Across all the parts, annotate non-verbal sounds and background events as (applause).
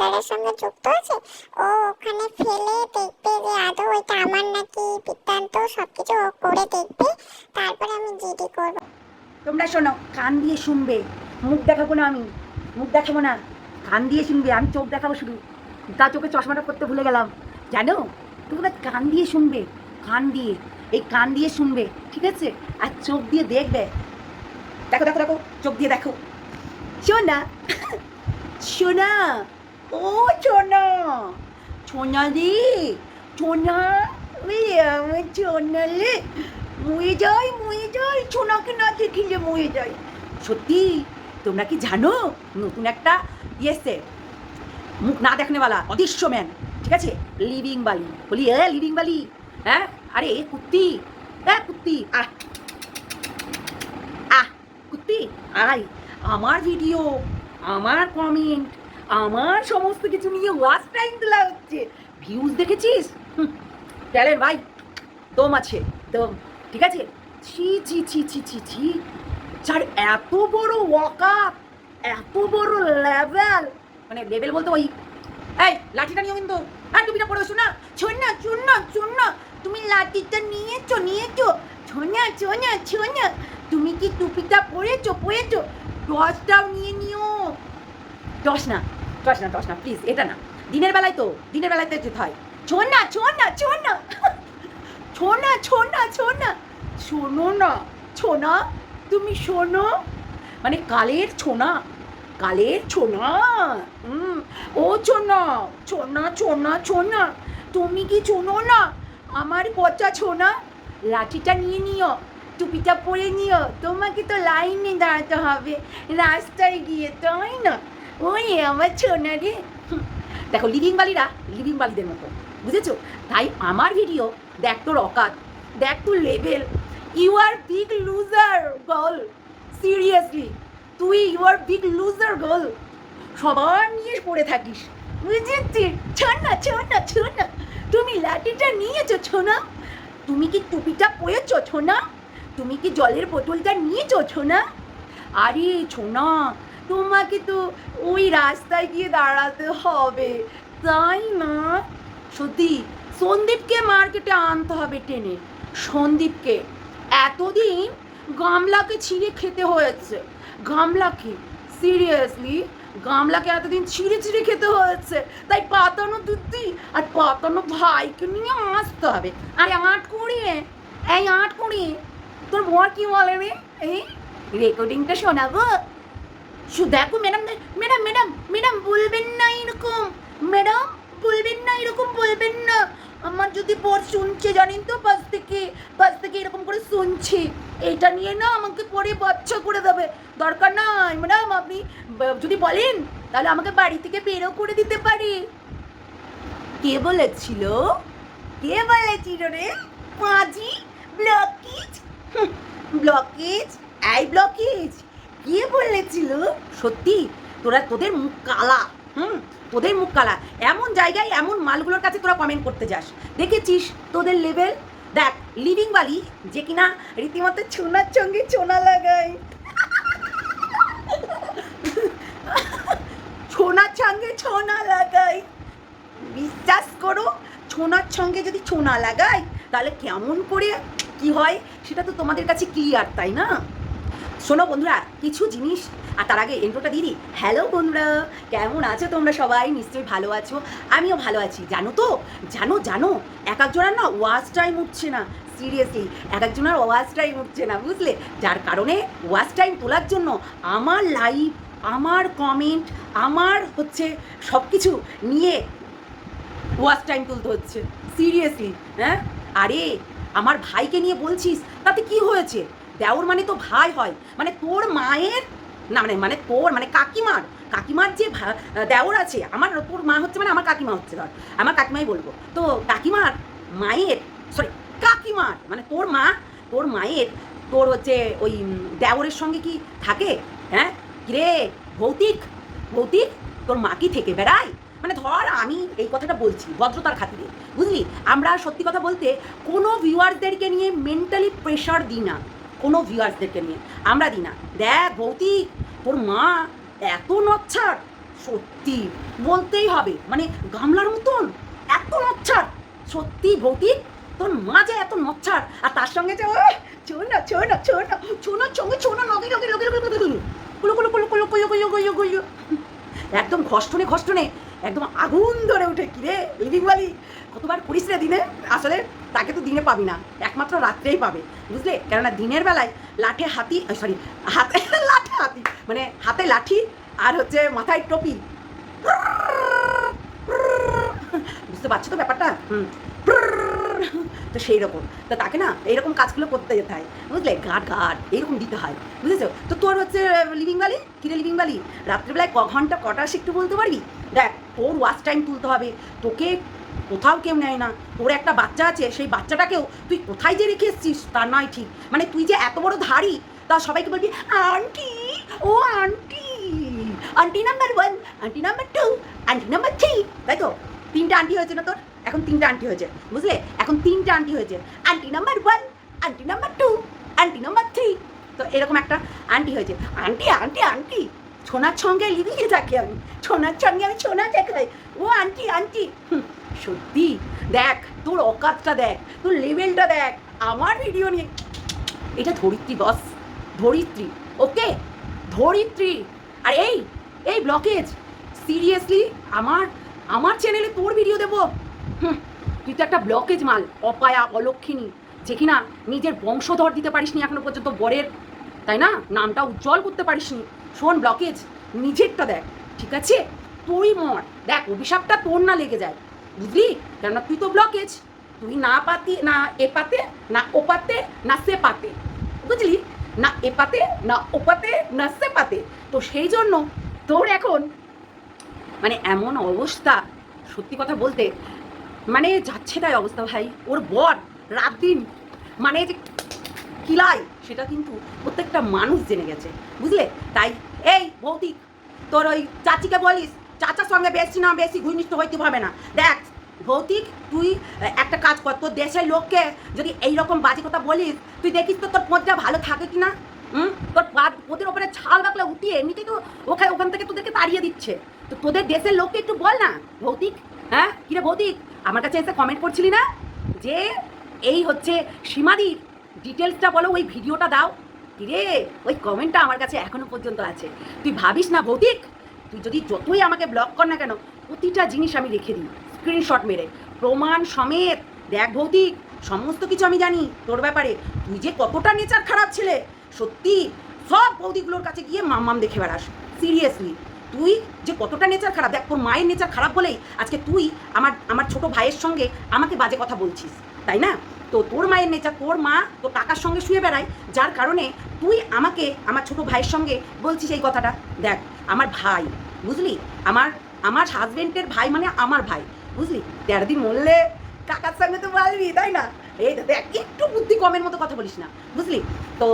বাজারের সঙ্গে যুক্ত আছে? ও ওখানে ফেলে দেখবে যে আদৌ ওইটা আমার নাকি বৃত্তান্ত, সবকিছু ও করে দেখবে। তারপরে আমি জিডি করব। তোমরা শোনো, কান দিয়ে শুনবে। মুখ দেখাবো না আমি। মুখ দেখাবো না। কান দিয়ে শুনবে, আমি চোখ দেখাবো শুধু। তা চোখে চশমাটা করতে ভুলে গেলাম। জানো? তোমরা কান দিয়ে শুনবে, কান দিয়ে। এই কান দিয়ে শুনবে, ঠিক আছে? আর চোখ দিয়ে দেখবে। দেখো দেখো দেখো, চোখ দিয়ে দেখো। শোনা শোনা। সোনা দি সোনা ওই আমার সোনা লে মুয়ে যাই মুয়ে যাই সোনাকে না দেখিলে মুয়ে যাই সত্যি তোমরা কি জানো নতুন একটা ইয়েছে মুখ না দেখনেওয়ালা অদৃশ্য ম্যান ঠিক আছে? লিভিং বালি বলি এ লিভিং বালি হ্যাঁ আরে এ কুত্তি হ্যাঁ কুত্তি আহ আহ কুত্তি আয় আমার ভিডিও আমার কমেন্ট আমার সমস্ত কিছু নিয়ে ওয়াচ টাইম তোলা হচ্ছে। ভিউজ দেখেছিস? ট্যালেন্ট, ভাই। দম আছে, দম। ঠিক আছে? ছি ছি ছি ছি ছি ছি। যার এত বড় ওয়াকাপ এত বড় লেভেল মানে লেভেল বলতে ওই, এই, লাঠিটা নিও কিন্তু। হ্যাঁ টুপিটা না শোন না। শোন না তুমি লাঠিটা নিয়েছো নিয়েছো। ছোনা ছোনা ছোনা। তুমি কি টুপিটা পরেছো পরেছো? টসটাও নিয়ে নিও। টস না। টস না টস না প্লিজ এটা না। দিনের বেলায় তো, দিনের বেলায় তো যেতে হয়। ছোন না ছোন না ছোন না। ছোনা ছোনা ছোনা শোনো না। ছোনা তুমি শোনো। মানে কালের ছোনা কালের ছোনা। ও ছোনা ছোনা ছোনা ছোনা তুমি কি শোনো না? আমার পচা ছোনা, লাঠিটা নিয়ে নিও, টুপিটা পরে নিও। তোমাকে তো লাইনে দাঁড়াতে হবে, রাস্তায় গিয়ে, তাই না? ওই আমার ছোনা রে। দেখো লিভিং বালিরা লিভিং বালিদের মতো, বুঝেছ? তাই আমার ভিডিও দেখ তোর অকাত, দেখ তোর level you are big loser girl seriously তুই you are big loser girl সবার নিয়ে পড়ে থাকিস। বুঝেছিস ছড় না ছড় না ছড় না তুমি লাঠিটা নিয়েছো, ছোনা? তুমি কি টুপিটা পরেছো, ছোনা? তুমি কি জলের বোতলটা নিয়েছো, ছোনা? আরে, ছোনা তোমাকে তো ওই রাস্তায় গিয়ে দাঁড়াতে হবে। তাই না? সত্যি, সন্দীপকে মার্কেটে আনতে হবে টেনে। সন্দীপকে এতদিন গামলাকে ছিঁড়ে খেতে হয়েছে। গামলাকে, সিরিয়াসলি, গামলাকে এতদিন ছিঁড়ে ছিঁড়ে খেতে হয়েছে। তাই পাতানো দিদি আর পাতানো ভাইকে নিয়ে আসতে হবে। আরে আট কুড়িয়ে, এই আট কুড়িয়ে, তোর বর কি বলে রে? এই রেকর্ডিংটা শোনাবো? দেখো ম্যাডাম ম্যাডাম ম্যাডাম ম্যাডাম বলবেন না এরকম। ম্যাডাম বলবেন না এরকম, বলবেন না। আমার যদি বর শুনছে, জানেন তো পাশ থেকে পাশ থেকে এরকম করে শুনছে। এটা নিয়ে না আমাকে পরে বাচ্চা করে দেবে। দরকার নাই ম্যাডাম আপনি যদি বলেন, তাহলে আমাকে বাড়ি থেকে বেরো করে দিতে পারি। কে বলেছিল? কে বলেছিল রে? পাঁজি ব্লকেজ? ব্লকেজ? আই ব্লকেজ? কে বলেছিল সত্যি, তোরা তোদের মুখ কালা। হুম, তোদের মুখ কালা। এমন জায়গায় এমন মালগুলোর কাছে তোরা কমেন্ট করতে যাস। দেখেছিস তোদের লেভেল দেখ লিভিং বালি যে কিনা রীতিমতো ছোনার সঙ্গে ছোনা লাগায়। ছোনার সঙ্গে ছোনা লাগাই বিশ্বাস করো ছোনার সঙ্গে যদি ছোনা লাগাই তাহলে কেমন করে কি হয়? সেটা তো তোমাদের কাছে ক্লিয়ার তাই না? শোনো বন্ধুরা, কিছু জিনিস। আর তার আগে এন্ট্রোটা দিদি হ্যালো বন্ধুরা, কেমন আছো তোমরা সবাই? নিশ্চয়ই ভালো আছো। আমিও ভালো আছি। জানো তো? জানো জানো? এক একজনের না ওয়াচ টাইম উঠছে না। সিরিয়াসলি এক একজনের ওয়াচ টাইম উঠছে না, বুঝলে? যার কারণে ওয়াচ টাইম তোলার জন্য আমার লাইভ আমার কমেন্ট আমার হচ্ছে সব কিছু নিয়ে ওয়াচ টাইম তুলতে হচ্ছে। সিরিয়াসলি হ্যাঁ? আরে, আমার ভাইকে নিয়ে বলছিস, তাতে কি হয়েছে? দেওর মানে তো ভাই হয়। মানে তোর মায়ের, না মানে মানে তোর মানে কাকিমার কাকিমার যে দেওর আছে, আমার তোর মা হচ্ছে মানে আমার কাকিমা হচ্ছে ধর। আমার কাকিমাই বলব। তো কাকিমার মায়ের সরি কাকিমার মানে তোর মা, তোর মায়ের, তোর হচ্ছে ওই দেওরের সঙ্গে কি থাকে? হ্যাঁ? কিরে, ভৌতিক ভৌতিক, তোর মা কি থেকে বেড়ায়? মানে ধর আমি এই কথাটা বলছি ভদ্রতার খাতিরে, বুঝলি? আমরা সত্যি কথা বলতে কোনো ভিউয়ার্সদেরকে নিয়ে মেন্টালি প্রেশার দিই না। কোনো ভিউয়ার্সদেরকে নিয়ে। আমরা দিই না। দেখ ভৌতিক তোর মা এত নচ্ছার সত্যি বলতেই হবে। মানে গামলার মতন এত নচ্ছার সত্যি ভৌতিক তোর মা যে এত নচ্ছার আর তার সঙ্গে যে ছো না ছো না ছো না না সঙ্গে ছো না, নগে লগে লগে লগে লগে একদম ঘষ্টনে ঘষ্টনে, একদম আগুন ধরে উঠে। কিরে লিভিং বালি কতবার করিস রে দিনে? আসলে তাকে তো দিনে পাবি না, একমাত্র রাত্রেই পাবে, বুঝলে? কেননা দিনের বেলায় লাঠে হাতি সরি হাতে, (laughs) লাঠে হাতি মানে হাতে লাঠি আর হচ্ছে মাথায় টপি। বুঝতে পারছ তো ব্যাপারটা? হুম। তো সেই রকম। তো তাকে না এইরকম কাজগুলো করতে যেতে হয়, বুঝলে? গাট গাট এইরকম দিতে হয়, বুঝেছ? তো তোর হচ্ছে লিভিং বালি কিরে লিভিং বালি রাত্রিবেলায় ক ঘণ্টা, কটা একটু বলতে পারবি? দেখ, তোর ওয়াচ টাইম তুলতে হবে, তোকে কোথাও কেউ নেয় না। তোর একটা বাচ্চা আছে, সেই বাচ্চাটাকেও তুই কোথায় যে রেখে এসছিস? তা নয় ঠিক। মানে তুই যে এত বড় ধাড়ি, তা সবাইকে বলবি, আন্টি, ও aunty aunty number one, aunty number two, aunty number three. তাই তো? তিনটা আন্টি হয়েছে না তোর? এখন তিনটা আন্টি হয়েছে, বুঝলে? এখন তিনটা আন্টি হয়েছে। Aunty number one, aunty number two, aunty number three. তো এরকম একটা আন্টি হয়েছে। আন্টি আন্টি আন্টি, ছোনার সঙ্গে লিভিয়ে থাকি আমি, ছোনার সঙ্গে আমি ছোনা দেখাই। ও আন্টি আন্টি। সত্যি? দেখ তোর অকাতটা দেখ তোর লেভেলটা দেখ আমার ভিডিও নিয়ে এটা ধরিত্রী বস ধরিত্রী ওকে ধরিত্রী। আর এই এই ব্লকেজ সিরিয়াসলি আমার আমার চ্যানেলে তোর ভিডিও দেবো? হুম, তুই তো একটা ব্লকেজ মাল অপায়া অলক্ষিনী যে কিনা নিজের বংশধর দিতে পারিসনি এখনও পর্যন্ত বরের। তাই না? নামটা উজ্জ্বল করতে পারিসনি। শোন ব্লকেজ নিজেরটা দেখ ঠিক আছে? তুই মর। দেখ অভিশাপটা তোর না লেগে যায়। বুঝলি? কেননা তুই তো ব্লকেজ তুই না পাতি, না এ পাতে, না ও পাতে, না সে পাতে। বুঝলি? না এ পাতে, না ও পাতে, না সে পাতে। তো সেই জন্য তোর এখন মানে এমন অবস্থা, সত্যি কথা বলতে মানে যাচ্ছে তাই অবস্থা ভাই। ওর বর রাত দিন মানে যে কিলাই সেটা কিন্তু প্রত্যেকটা মানুষ জেনে গেছে। বুঝলে? তাই, এই ভৌতিক, তোর ওই চাচিকে বলিস চাচার সঙ্গে বেশি না, বেশি ঘনিষ্ঠ হইতে হবে না। দেখ, ভৌতিক, তুই একটা কাজ কর, তোর দেশের লোককে যদি এইরকম বাজে কথা বলিস, তুই দেখিস তো তোর পথটা ভালো থাকে কি না হুম? তোর ওদের ওপরে ছাল বাকলা উঠিয়ে এমনিতেই তো ওখানে, ওখান থেকে তোদেরকে তাড়িয়ে দিচ্ছে। তো তোদের দেশের লোককে একটু বল না, ভৌতিক। হ্যাঁ? কিরে ভৌতিক? আমার কাছে এসে কমেন্ট করছিলি না? যে এই হচ্ছে সীমাদির ডিটেলসটা বলো, ওই ভিডিওটা দাও। কিরে ওই কমেন্টটা আমার কাছে এখনও পর্যন্ত আছে। তুই ভাবিস না ভৌতিক? তুই যদি যতই আমাকে ব্লক কর না কেন, প্রতিটা জিনিস আমি রেখে দিই স্ক্রিনশট মেরে। প্রমাণ সমেত। দেখ ভৌতিক, সমস্ত কিছু আমি জানি তোর ব্যাপারে। তুই যে কতটা নেচার খারাপ ছিলে, সত্যি সব বৌদিগুলোর কাছে গিয়ে মাম্মাম দেখে বেড়াস। সিরিয়াসলি তুই যে কতটা নেচার খারাপ, দেখ তোর মায়ের নেচার খারাপ বলেই আজকে তুই আমার আমার ছোট ভাইয়ের সঙ্গে আমাকে বাজে কথা বলছিস, তাই না? তো তোর মায়ের নেচার তোর মা তোর কাকার সঙ্গে শুয়ে বেড়ায়, যার কারণে তুই আমাকে, আমার ছোট ভাইয়ের সঙ্গে বলছিস এই কথাটা। দেখ, আমার ভাই বুঝলি? আমার আমার হাজবেন্ডের ভাই মানে আমার ভাই, বুঝলি? তেরো দিন মরলে কাকার সঙ্গে তো বলবি, তাই না? এই দেখ একটু বুদ্ধি কমের মতো কথা বলিস না, বুঝলি? তো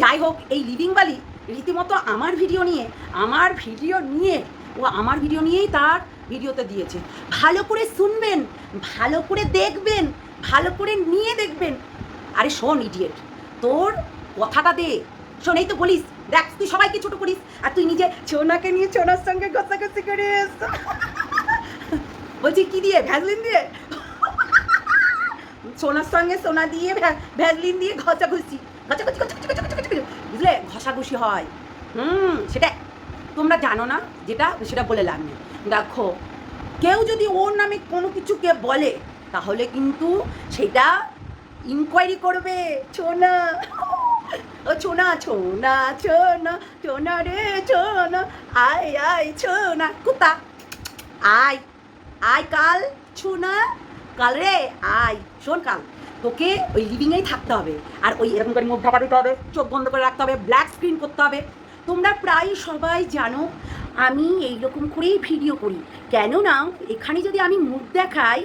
যাই হোক, এই লিভিং বালি রীতিমতো আমার ভিডিও নিয়ে, আমার ভিডিও নিয়ে, ও আমার ভিডিও নিয়েই তার ভিডিওতে দিয়েছে। ভালো করে শুনবেন, ভালো করে দেখবেন, ভালো করে নিয়ে দেখবেন। আরে শোন ইডিয়েট তোর কথাটা দে। শোন, এই তো বলিস দেখ তুই সবাইকে ছোট করিস, আর তুই নিজে ছোনাকে নিয়ে ছোনার সঙ্গে ঘষাঘষি করিস। বলছি, কি দিয়ে ভ্যাজলিন দিয়ে? সোনার সঙ্গে সোনা দিয়ে, ভ্যা- ভ্যাসলিন দিয়ে ঘষাঘষি। ঘষাঘষি ঘষাঘষি। বুঝলে? ঘষাঘষি হয়। হুম সেটা তোমরা জানো না যেটা, সেটা বলে লাভ নেই। দেখো, কেউ যদি ওর নামে কোনো কিছুকে বলে, তাহলে কিন্তু সেটা ইনকোয়ারি করবে, ছোনা। ও ছোনা ছোনা ছোনা ছোনা রে ছোনা আয় আয় ছোনা কুতা আয় আয় কাল ছোনা রে, আয়, শোন কাল। তোকে ওই লিভিংয়েই থাকতে হবে। আর ওই এরকম করে মুখ ঢাকা দিতে হবে, চোখ বন্ধ করে রাখতে হবে ব্ল্যাক স্ক্রিন করতে হবে। তোমরা প্রায় সবাই জানো, আমি এইরকম করেই ভিডিও করি। কেননা, এখানে যদি আমি মুখ দেখাই,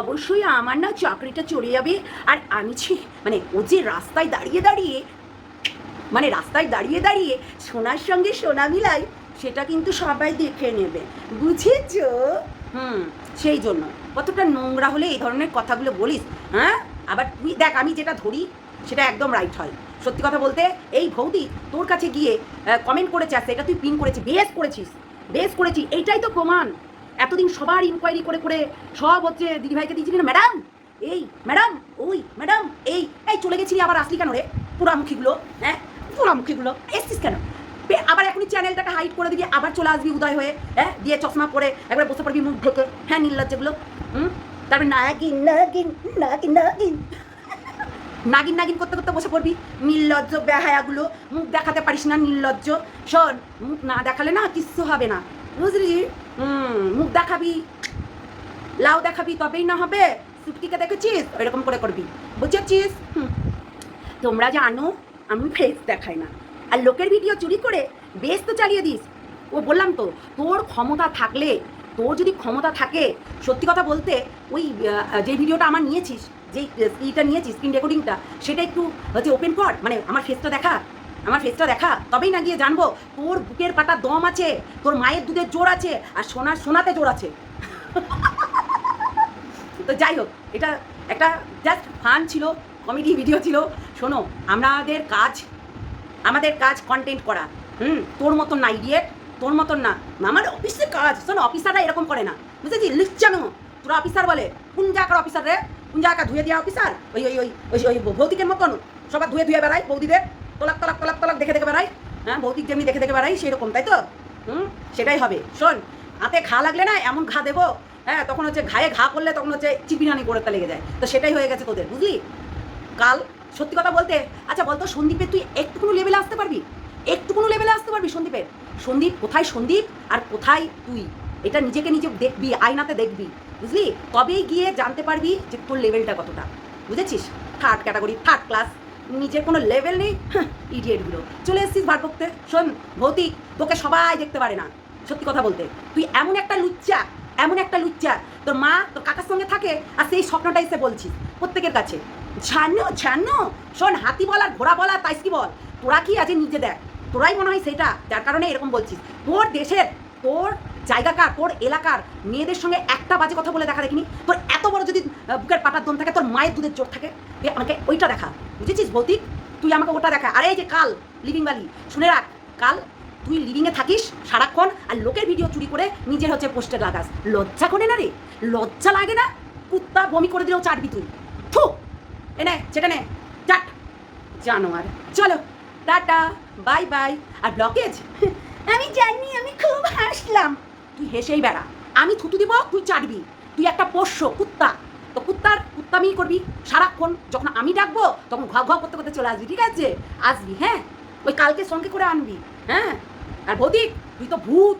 অবশ্যই আমার না চাকরিটা চলে যাবে। আর আমি ছি মানে ও যে রাস্তায় দাঁড়িয়ে দাঁড়িয়ে মানে রাস্তায় দাঁড়িয়ে দাঁড়িয়ে সোনার সঙ্গে সোনা মিলাই সেটা কিন্তু সবাই দেখে নেবে। বুঝেছ? হুম, সেই জন্য। কতটা নোংরা হলে এই ধরনের কথাগুলো বলিস হ্যাঁ? আবার তুই দেখ, আমি যেটা ধরি, সেটা একদম রাইট হয়। সত্যি কথা বলতে, এই ভৌতি তোর কাছে গিয়ে কমেন্ট করেছে আসছে এটা তুই পিন করেছিস বেস করেছিস। বেস করেছি, এইটাই তো প্রমাণ। এতদিন সবার ইনকোয়ারি করে করে সব হচ্ছে দিদিভাইকে দিয়েছিলি না ম্যাডাম এই ম্যাডাম ওই ম্যাডাম এই এই চলে গেছিলি আবার আসলি কেন রে? পোড়ামুখীগুলো হ্যাঁ? পোড়ামুখীগুলো এসছিস কেন? আবার এখনই চ্যানেলটাকে হাইট করে দিবি, আবার চলে আসবি উদয় হয়ে হ্যাঁ? দিয়ে চশমা পরে একবার বসে পড়বি মুখ ঢেকে। হ্যাঁ নির্লজ্জগুলো হুম? তারপরে নাগিন নাগিন নাগিন নাগিন। নাগিন নাগিন করতে করতে বসে পড়বি। নির্লজ্জ বেহায়াগুলো, মুখ দেখাতে পারিস না নির্লজ্জ শোন, মুখ না দেখালে না কিচ্ছু হবে না। বুঝলি? হুম, মুখ দেখাবি। লাউ দেখাবি, তবেই না হবে। সুটকিকে দেখেছিস? এরকম করে করবি। বুঝেছিস? হুম। তোমরা জানো আমি ফেস দেখাই না। আর লোকের ভিডিও চুরি করে বেশ তো চালিয়ে দিস। ও বললাম তো, তোর ক্ষমতা থাকলে, তোর যদি ক্ষমতা থাকে, সত্যি কথা বলতে ওই যে ভিডিওটা আমার নিয়েছিস যেই ইটা নিয়েছিস স্ক্রিন রেকর্ডিংটা সেটা একটু হচ্ছে ওপেন কর। মানে আমার ফেসটা দেখা, আমার ফেসটা দেখা। তবেই না গিয়ে জানব, তোর বুকের পাটা দম আছে, তোর মায়ের দুধের জোর আছে, আর সোনার সোনাতে জোর আছে। (laughs) তো যাই হোক, এটা একটা জাস্ট ফান ছিল। কমেডি ভিডিও ছিল। শোনো, আমাদের কাজ আমাদের কাজ কন্টেন্ট করা। হুম, তোর মতন না ইডিয়েট তোর মতন না আমার অফিসের কাজ। শোনো অফিসাররা এরকম করে না। বুঝেছি? লিখছানো তোরা অফিসার বলে, কোন জায়গার অফিসার রে? কোন জায়গা ধুয়ে দেওয়া অফিসার ওই ওই ওই ওই ওই ভৌতিকের মতন। সবার ধুয়ে ধুয়ে বেড়াই বৌদিদের। তলাক তলাক তলাক তলাক দেখে দেখে বেড়াই। হ্যাঁ ভৌতিক যেমনি দেখে দেখে বেড়াই সেরকম তাই তো? হুম, সেটাই হবে। শোন, হাতে ঘা লাগলে না এমন ঘা দেবো হ্যাঁ তখন হচ্ছে ঘায়ে ঘা করলে তখন হচ্ছে চিপিরানি করে লেগে যায়। তো সেটাই হয়ে গেছে তোদের, বুঝলি? কাল, সত্যি কথা বলতে আচ্ছা বলতো সন্দীপের তুই একটুকুনো লেভেলে আসতে পারবি? একটুকুনো লেভেলে আসতে পারবি সন্দীপের? সন্দীপ, কোথায় সন্দীপ আর কোথায় তুই? এটা নিজেকে নিজে দেখবি, আয়নাতে দেখবি, বুঝলি? তবেই গিয়ে জানতে পারবি যে তোর লেভেলটা কতটা, বুঝেছিস? থার্ড ক্যাটাগরি থার্ড ক্লাস নিজের কোনো লেভেল নেই ইডিয়েটগুলো চলে এসেছিস ভার করতে শোন, ভৌতিক, তোকে সবাই দেখতে পারে না, সত্যি কথা বলতে। তুই এমন একটা লুচ্চা, এমন একটা লুচ্চা, তোর মা তোর কাকার সঙ্গে থাকে, আর সেই স্বপ্নটা এসে বলছিস। প্রত্যেকের কাছে। জানো জানো শোন, হাতি বল আর ঘোড়া বল আর তাইসকি বল। তোরা কি আছে নিজে দেখ। তোরাই মনে হয় সেটা। যার কারণে এরকম বলছিস। তোর দেশের, তোর জায়গাকার, তোর এলাকার মেয়েদের সঙ্গে একটা বাজে কথা বলে দেখা দেখিনি। তোর এত বড় যদি বুকের পাটার দম থাকে, তোর মায়ের দুধের জোর থাকে। আমাকে ওইটা দেখা। বুঝেছিস ভৌতিক? তুই আমাকে ওটা দেখা। আরে এই যে কাল লিভিং বালি শুনে রাখ। কাল তুই লিভিংয়ে থাকিস সারাক্ষণ আর লোকের ভিডিও চুরি করে নিজের হচ্ছে পোস্টার লাগাস। লজ্জা করে না রে? লজ্জা লাগে না? কুত্তা বমি করে দিলেও চাটবি তুই। থু এনে সেটা নে চাট জানোয়ার চলো টাটা বাই বাই আর ব্লকেজ আমি জানি আমি খুব হাসলাম। তুই হেসেই বেড়া আমি থুতু দিব তুই চাটবি তুই একটা পোষ্য কুত্তা তো কুত্তার কুত্তামি করবি সারাক্ষণ যখন আমি ডাকবো তখন ঘা ঘা করতে করতে চলে আসবি ঠিক আছে? আসবি হ্যাঁ? ওই কালকে সঙ্গে করে আনবি হ্যাঁ? আর ভৌতিক তুই তো ভূত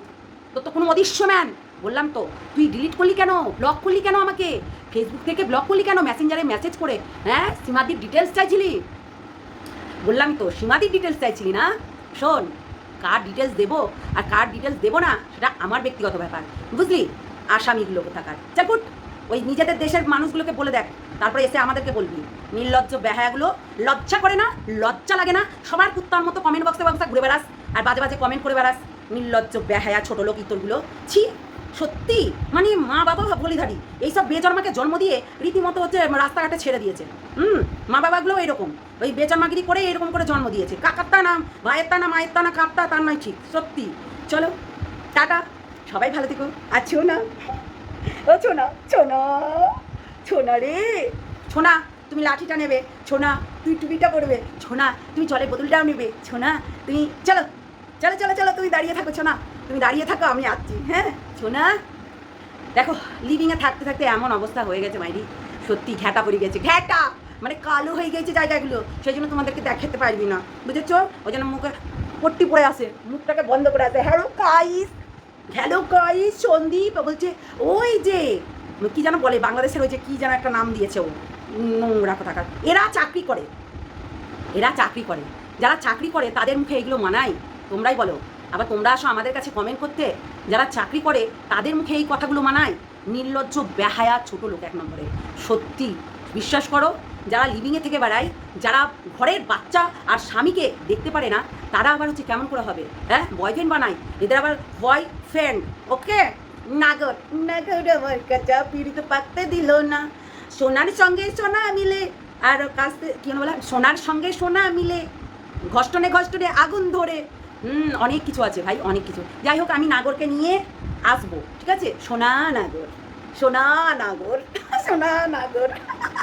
তোর তো কোনো অদৃশ্য ম্যান বললাম তো তুই ডিলিট করলি কেন? ব্লক করলি কেন আমাকে? ফেসবুক থেকে ব্লক করলি কেন? মেসেঞ্জারে মেসেজ করে হ্যাঁ? সীমাদির ডিটেলস চাইছিলি? বললাম তো, সীমাদির ডিটেলস চাইছিলি না? শোন, কার ডিটেলস দেবো আর কার ডিটেলস দেবো না, সেটা আমার ব্যক্তিগত ব্যাপার। বুঝলি? আসামিগুলো কোথাকার? চাকুট, ওই নিজেদের দেশের মানুষগুলোকে বলে দেখ, তারপরে এসে আমাদেরকে বলবি। নির্লজ্জ বেহায়াগুলো, লজ্জা করে না? লজ্জা লাগে না? সবার কুত্তার মতো কমেন্ট বক্সে বক্সে ঘুরে বেড়াস, আর বাজে বাজে কমেন্ট করে বেড়াস। নির্লজ্জ বেহায়া ছোটো লোক ইতরগুলো। ছি সত্যি? মানে মা বাবা বলিধারি এইসব বেজন্মাকে জন্ম দিয়ে রীতিমতো হচ্ছে রাস্তাঘাটে ছেড়ে দিয়েছে। হুম? মা বাবাগুলো এরকম ওই বেজন্মাগিরি করে এরকম করে জন্ম দিয়েছে। কাকার তা নাম, ভাইয়ের তা না মায়ের তা না কাপটা তার নয় ঠিক। সত্যি। চলো, টাটা। সবাই ভালো থেকো। আর ছোনা ও ছোনা ছোনা ছোনা রে। ছোনা তুমি লাঠিটা নেবে। ছোনা তুই টুপিটা পরবে। ছোনা তুমি জলের বোতলটাও নেবে। ছোনা তুমি, চলো। চলো চলো চলো, তুমি দাঁড়িয়ে থাকো ছোনা তুমি দাঁড়িয়ে থাকো, আমি আসছি হ্যাঁ? ছোনা দেখো লিভিংয়ে থাকতে থাকতে এমন অবস্থা হয়ে গেছে, মাইরি। সত্যি ঘ্যাটা পড়ে গেছে, ঘ্যাটা! মানে কালো হয়ে গেছে জায়গাগুলো, সেই জন্য তোমাদেরকে দেখাতে পারবি না, বুঝেছ? ওই জন্য মুখে পট্টি পড়ে আসে মুখটাকে বন্ধ করে আসে হ্যালো কাইস হ্যালো কাইস সন্দীপ বলছে, ওই যে, কি যেন বলে, বাংলাদেশের ওই যে কি যেন একটা নাম দিয়েছে ও, নোংরা কথাকার। এরা চাকরি করে, এরা চাকরি করে। যারা চাকরি করে, তাদের মুখে এগুলো মানায়, তোমরাই বলো। আবার তোমরা আসো আমাদের কাছে কমেন্ট করতে। যারা চাকরি করে, তাদের মুখে এই কথাগুলো মানায়। নির্লজ্জ, বেহায়া, ছোট লোক এক নম্বরে। সত্যি, বিশ্বাস করো, যারা লিভিংয়ে থেকে বেড়ায়, যারা ঘরের বাচ্চা আর স্বামীকে দেখতে পারে না, তারা আবার হচ্ছে কেমন করে হবে? হ্যাঁ বয়ফ্রেন্ড বানায়। এদের আবার বয় ফ্রেন্ড ওকে? নাগর নাগর আমার কাঁচা পাকতে দিল না। সোনার সঙ্গে সোনা মিলে, আর কাস্তে কি বলে? সোনার সঙ্গে সোনা মিলে। ঘষ্টনে ঘষ্টনে আগুন ধরে। হুম, অনেক কিছু আছে ভাই, অনেক কিছু। যাই হোক, আমি নাগরকে নিয়ে আসব, ঠিক আছে? সোনা নাগর সোনা নাগর (laughs) সোনা নাগর।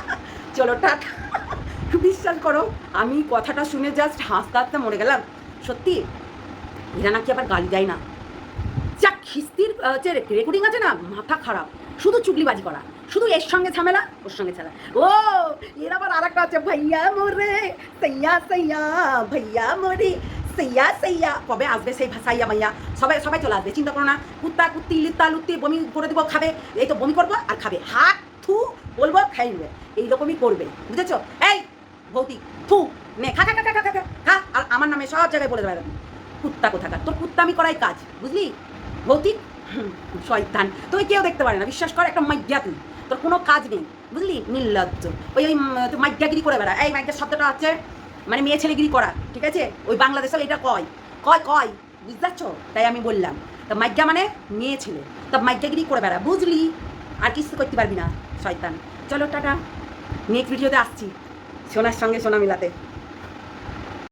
(laughs) চলো, টাটা। (laughs) বিশ্বাস করো, আমি কথাটা শুনে জাস্ট হাসতে হাসতে মরে গেলাম। সত্যি? এরা নাকি আবার গালি দেয় না। যা খিস্তির যে রেকর্ডিং আছে না? মাথা খারাপ। শুধু চুগলিবাজি করা। শুধু এর সঙ্গে ঝামেলা, ওর সঙ্গে ঝামেলা। ও, এর আবার আর একটা আছে, ভাইয়া মোরে, সাইয়া সাইয়া, ভাইয়া মোরে। সাইয়া সাইয়া। কবে আসবে সেই সাইয়া ভাইয়া সবাই সবাই চলে আসবে চিন্তা করো না। কুত্তা কুত্তি লিত্তা লুত্তি বমি করে দেবো খাবে। এই তো বমি করব আর খাবে। হাত থু বলব খাই নেবে। এইরকমই করবে বুঝেছ? এই ভৌতিক থু নে খা খা খা খা খা খা, আর আমার নামে সব জায়গায় বলে দেবে। কুত্তা কোথাকার? তোর কুত্তা আমি করাই কাজ বুঝলি? ভৌতিক শয়তান। তুই কেউ দেখতে পারে না বিশ্বাস কর একটা মাইয়া তুই। তোর কোনো কাজ নেই বুঝলি? নির্লজ্জ। ওই ওই মাইয়াগিরি করে বেড়া এই মাইয়ার শব্দটা হচ্ছে মানে মেয়ে ছেলেগিরি করা, ঠিক আছে? ওই বাংলাদেশেও এটা কয়? কয় কয়? বুঝতে পারছ তাই আমি বললাম। তা মাইজ্ঞা মানে মেয়ে ছেলে। তা মাইজ্ঞাগিরি করে বেড়া, বুঝলি? আর কিছু করতে পারবি না, শয়তান। চলো, টাটা। নেক্সট ভিডিওতে আসছি। সোনার সঙ্গে সোনা মিলাতে